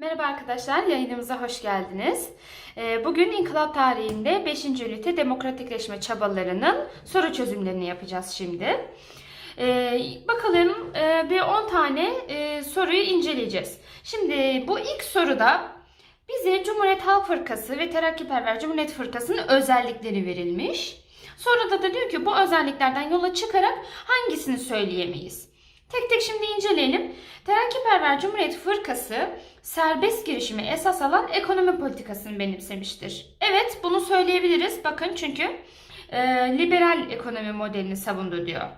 Merhaba arkadaşlar, yayınımıza hoş geldiniz. Ee, Bugün inkılap tarihinde 5. ünite demokratikleşme çabalarının soru çözümlerini yapacağız şimdi. Ee, Bakalım e, bir 10 tane e, soruyu inceleyeceğiz. Şimdi bu ilk soruda bize Cumhuriyet Halk Fırkası ve Terakkiperver Cumhuriyet Fırkası'nın özellikleri verilmiş. Sonra da diyor ki bu özelliklerden yola çıkarak hangisini söyleyemeyiz? Tek tek şimdi inceleyelim. Terakkiperver Cumhuriyet Fırkası serbest girişimi esas alan ekonomi politikasını benimsemiştir. Evet bunu söyleyebiliriz. Bakın çünkü e, liberal ekonomi modelini savundu diyor.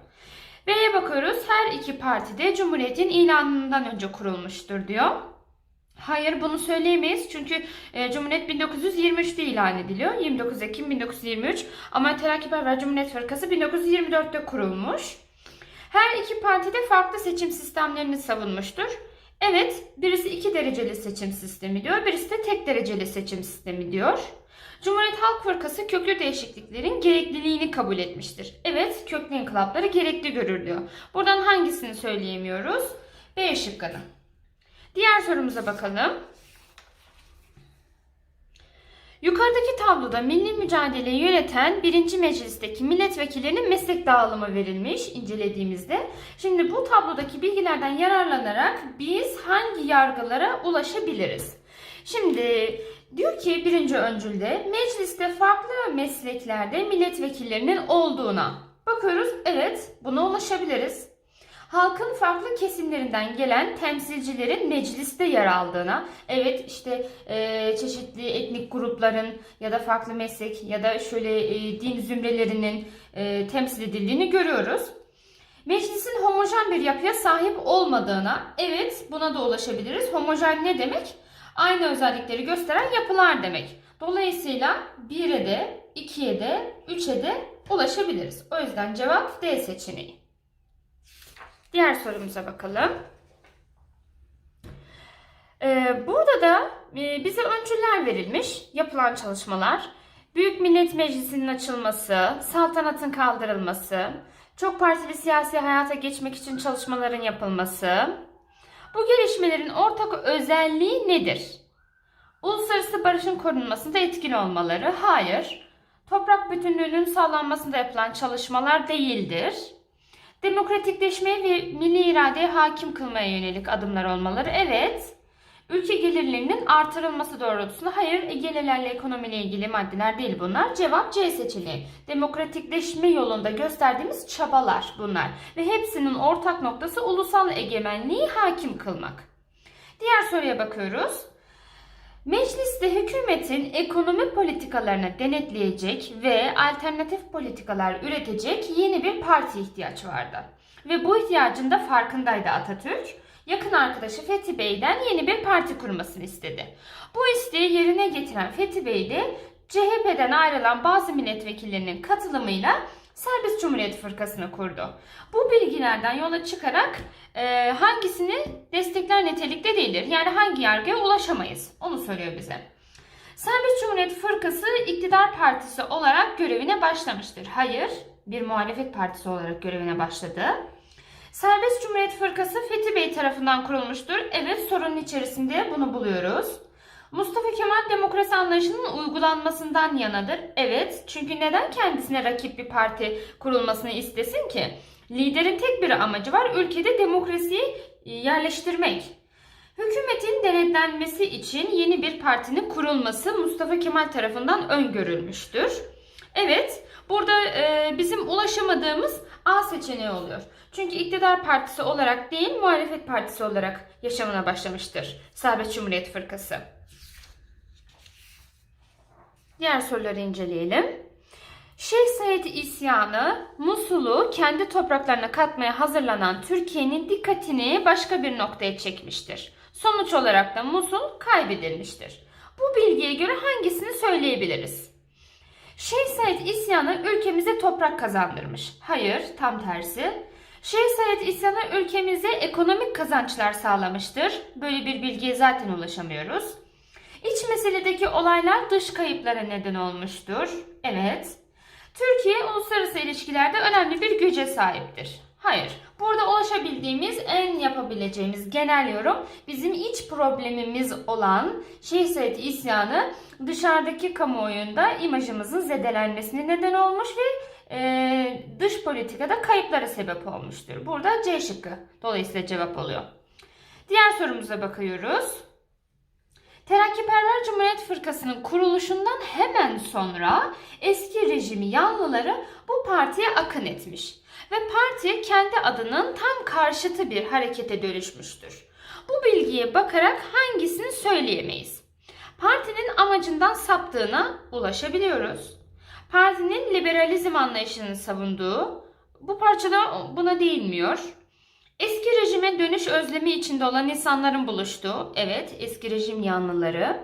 B'ye bakıyoruz. Her iki parti de Cumhuriyet'in ilanından önce kurulmuştur diyor. Hayır bunu söyleyemeyiz çünkü e, Cumhuriyet 1923'te ilan ediliyor. 29 Ekim 1923 ama Terakkiperver Cumhuriyet Fırkası 1924'te kurulmuş. Her iki parti de farklı seçim sistemlerini savunmuştur. Evet, birisi iki dereceli seçim sistemi diyor, birisi de tek dereceli seçim sistemi diyor. Cumhuriyet Halk Fırkası köklü değişikliklerin gerekliliğini kabul etmiştir. Evet, köklü inkılapları gerekli görür diyor. Buradan hangisini söyleyemiyoruz? B şıkkını. Diğer sorumuza bakalım. Yukarıdaki tabloda milli mücadeleyi yöneten 1. Meclis'teki milletvekillerinin meslek dağılımı verilmiş incelediğimizde. Şimdi bu tablodaki bilgilerden yararlanarak biz hangi yargılara ulaşabiliriz? Şimdi diyor ki birinci öncülde mecliste farklı mesleklerde milletvekillerinin olduğuna bakıyoruz. Evet buna ulaşabiliriz halkın farklı kesimlerinden gelen temsilcilerin mecliste yer aldığına, evet işte e, çeşitli etnik grupların ya da farklı meslek ya da şöyle e, din zümrelerinin e, temsil edildiğini görüyoruz. Meclisin homojen bir yapıya sahip olmadığına, evet buna da ulaşabiliriz. Homojen ne demek? Aynı özellikleri gösteren yapılar demek. Dolayısıyla 1'e de, 2'ye de, 3'e de ulaşabiliriz. O yüzden cevap D seçeneği. Diğer sorumuza bakalım. Ee, burada da e, bize öncüler verilmiş yapılan çalışmalar. Büyük Millet Meclisi'nin açılması, saltanatın kaldırılması, çok partili siyasi hayata geçmek için çalışmaların yapılması. Bu gelişmelerin ortak özelliği nedir? Uluslararası barışın korunmasında etkili olmaları? Hayır. Toprak bütünlüğünün sağlanmasında yapılan çalışmalar değildir demokratikleşmeye ve milli iradeye hakim kılmaya yönelik adımlar olmaları evet. Ülke gelirlerinin artırılması doğrultusunda hayır e, gelirlerle ekonomiyle ilgili maddeler değil bunlar. Cevap C seçeneği. Demokratikleşme yolunda gösterdiğimiz çabalar bunlar. Ve hepsinin ortak noktası ulusal egemenliği hakim kılmak. Diğer soruya bakıyoruz. Mecliste hükümetin ekonomi politikalarını denetleyecek ve alternatif politikalar üretecek yeni bir parti ihtiyaç vardı. Ve bu ihtiyacın da farkındaydı Atatürk. Yakın arkadaşı Fethi Bey'den yeni bir parti kurmasını istedi. Bu isteği yerine getiren Fethi Bey de CHP'den ayrılan bazı milletvekillerinin katılımıyla Serbest Cumhuriyet Fırkası'nı kurdu. Bu bilgilerden yola çıkarak e, hangisini destekler nitelikte değildir? Yani hangi yargıya ulaşamayız? Onu soruyor bize. Serbest Cumhuriyet Fırkası iktidar partisi olarak görevine başlamıştır. Hayır, bir muhalefet partisi olarak görevine başladı. Serbest Cumhuriyet Fırkası Fethi Bey tarafından kurulmuştur. Evet, sorunun içerisinde bunu buluyoruz. Mustafa Kemal demokrasi anlayışının uygulanmasından yanadır. Evet, çünkü neden kendisine rakip bir parti kurulmasını istesin ki? Liderin tek bir amacı var, ülkede demokrasiyi yerleştirmek. Hükümetin denetlenmesi için yeni bir partinin kurulması Mustafa Kemal tarafından öngörülmüştür. Evet, burada e, bizim ulaşamadığımız A seçeneği oluyor. Çünkü iktidar partisi olarak değil, muhalefet partisi olarak yaşamına başlamıştır Serbest Cumhuriyet Fırkası. Diğer soruları inceleyelim. Şeyh Said isyanı Musul'u kendi topraklarına katmaya hazırlanan Türkiye'nin dikkatini başka bir noktaya çekmiştir. Sonuç olarak da Musul kaybedilmiştir. Bu bilgiye göre hangisini söyleyebiliriz? Şeyh Said isyanı ülkemize toprak kazandırmış. Hayır, tam tersi. Şeyh Said isyanı ülkemize ekonomik kazançlar sağlamıştır. Böyle bir bilgiye zaten ulaşamıyoruz. İç meseledeki olaylar dış kayıplara neden olmuştur. Evet. Türkiye uluslararası ilişkilerde önemli bir güce sahiptir. Hayır. Burada ulaşabildiğimiz, en yapabileceğimiz genel yorum bizim iç problemimiz olan Şeyh Said isyanı dışarıdaki kamuoyunda imajımızın zedelenmesine neden olmuş ve e, dış politikada kayıplara sebep olmuştur. Burada C şıkkı dolayısıyla cevap oluyor. Diğer sorumuza bakıyoruz. Terakkiperver Cumhuriyet Fırkası'nın kuruluşundan hemen sonra eski rejimi yanlıları bu partiye akın etmiş ve parti kendi adının tam karşıtı bir harekete dönüşmüştür. Bu bilgiye bakarak hangisini söyleyemeyiz? Partinin amacından saptığına ulaşabiliyoruz. Partinin liberalizm anlayışını savunduğu bu parçada buna değinmiyor. Eski rejime dönüş özlemi içinde olan insanların buluştuğu, evet eski rejim yanlıları.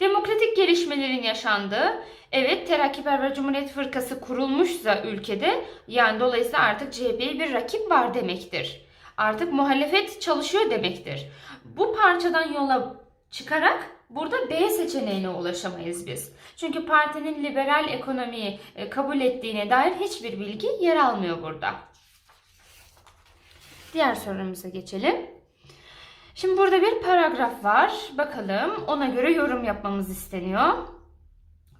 Demokratik gelişmelerin yaşandığı, evet Terakkiperver Cumhuriyet Fırkası kurulmuşsa ülkede yani dolayısıyla artık CHP'ye bir rakip var demektir. Artık muhalefet çalışıyor demektir. Bu parçadan yola çıkarak burada B seçeneğine ulaşamayız biz. Çünkü partinin liberal ekonomiyi e, kabul ettiğine dair hiçbir bilgi yer almıyor burada. Diğer sorumuza geçelim. Şimdi burada bir paragraf var. Bakalım ona göre yorum yapmamız isteniyor.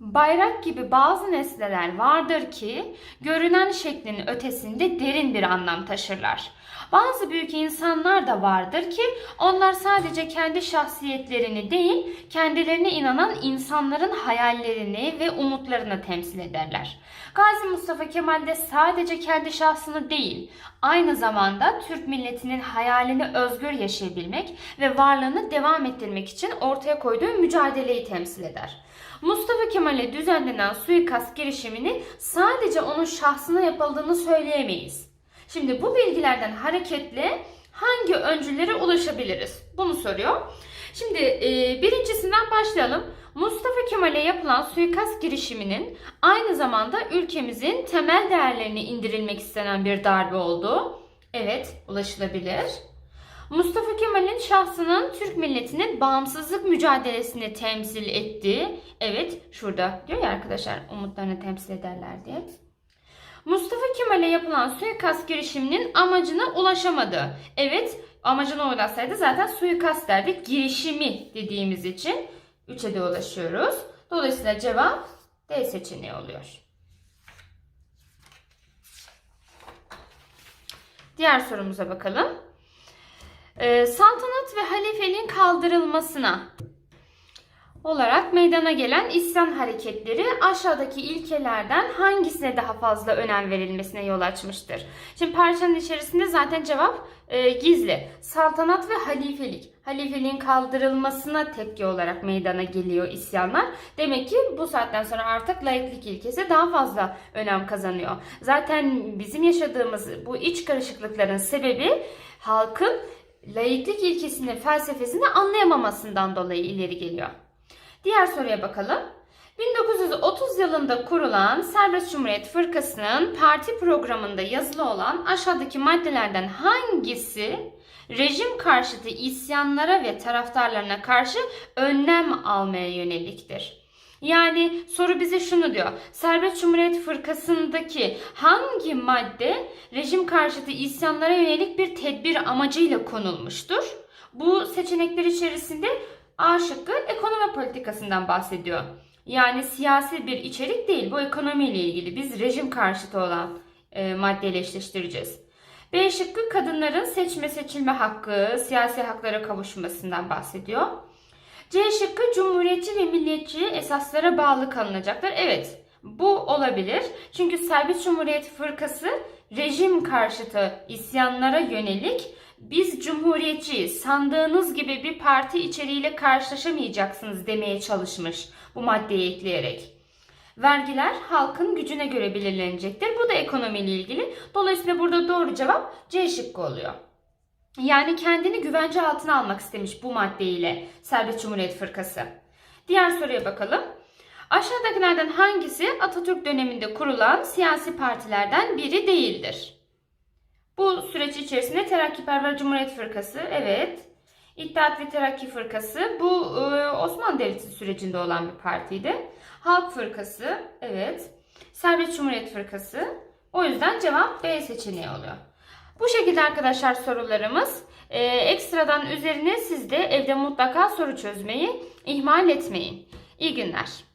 Bayrak gibi bazı nesneler vardır ki görünen şeklin ötesinde derin bir anlam taşırlar. Bazı büyük insanlar da vardır ki onlar sadece kendi şahsiyetlerini değil, kendilerine inanan insanların hayallerini ve umutlarını temsil ederler. Gazi Mustafa Kemal de sadece kendi şahsını değil, aynı zamanda Türk milletinin hayalini özgür yaşayabilmek ve varlığını devam ettirmek için ortaya koyduğu mücadeleyi temsil eder. Mustafa Kemal'e düzenlenen suikast girişimini sadece onun şahsına yapıldığını söyleyemeyiz. Şimdi bu bilgilerden hareketle hangi öncüllere ulaşabiliriz? Bunu soruyor. Şimdi e, birincisinden başlayalım. Mustafa Kemal'e yapılan suikast girişiminin aynı zamanda ülkemizin temel değerlerini indirilmek istenen bir darbe olduğu. Evet, ulaşılabilir. Mustafa Kemal'in şahsının Türk milletinin bağımsızlık mücadelesini temsil ettiği. Evet, şurada diyor ya arkadaşlar umutlarını temsil ederler diye. Mustafa Kemal'e yapılan suikast girişiminin amacına ulaşamadı. Evet, amacına ulaşsaydı zaten suikast derdik. Girişimi dediğimiz için 3'e de ulaşıyoruz. Dolayısıyla cevap D seçeneği oluyor. Diğer sorumuza bakalım. Ee, saltanat ve halifeliğin kaldırılmasına olarak meydana gelen isyan hareketleri aşağıdaki ilkelerden hangisine daha fazla önem verilmesine yol açmıştır? Şimdi parçanın içerisinde zaten cevap e, gizli. Saltanat ve halifelik. Halifeliğin kaldırılmasına tepki olarak meydana geliyor isyanlar. Demek ki bu saatten sonra artık laiklik ilkesi daha fazla önem kazanıyor. Zaten bizim yaşadığımız bu iç karışıklıkların sebebi halkın laiklik ilkesini, felsefesini anlayamamasından dolayı ileri geliyor. Diğer soruya bakalım. 1930 yılında kurulan Serbest Cumhuriyet Fırkası'nın parti programında yazılı olan aşağıdaki maddelerden hangisi rejim karşıtı isyanlara ve taraftarlarına karşı önlem almaya yöneliktir? Yani soru bize şunu diyor. Serbest Cumhuriyet Fırkası'ndaki hangi madde rejim karşıtı isyanlara yönelik bir tedbir amacıyla konulmuştur? Bu seçenekler içerisinde A şıkkı ekonomi politikasından bahsediyor. Yani siyasi bir içerik değil. Bu ekonomiyle ilgili. Biz rejim karşıtı olan e, maddeyle eşleştireceğiz. B şıkkı kadınların seçme seçilme hakkı, siyasi haklara kavuşmasından bahsediyor. C şıkkı cumhuriyetçi ve milliyetçi esaslara bağlı kalınacaktır. Evet bu olabilir. Çünkü Serbest Cumhuriyet Fırkası rejim karşıtı isyanlara yönelik biz cumhuriyetçiyiz, sandığınız gibi bir parti içeriğiyle karşılaşamayacaksınız demeye çalışmış bu maddeyi ekleyerek. Vergiler halkın gücüne göre belirlenecektir. Bu da ekonomiyle ilgili. Dolayısıyla burada doğru cevap C şıkkı oluyor. Yani kendini güvence altına almak istemiş bu maddeyle Serbest Cumhuriyet Fırkası. Diğer soruya bakalım. Aşağıdakilerden hangisi Atatürk döneminde kurulan siyasi partilerden biri değildir? Bu süreç içerisinde Terakkiperver Cumhuriyet Fırkası, evet. İttihat ve Terakki Fırkası, bu e, Osmanlı Devleti sürecinde olan bir partiydi. Halk Fırkası, evet. Serbest Cumhuriyet Fırkası. O yüzden cevap B seçeneği oluyor. Bu şekilde arkadaşlar sorularımız. Ee, ekstradan üzerine siz de evde mutlaka soru çözmeyi ihmal etmeyin. İyi günler.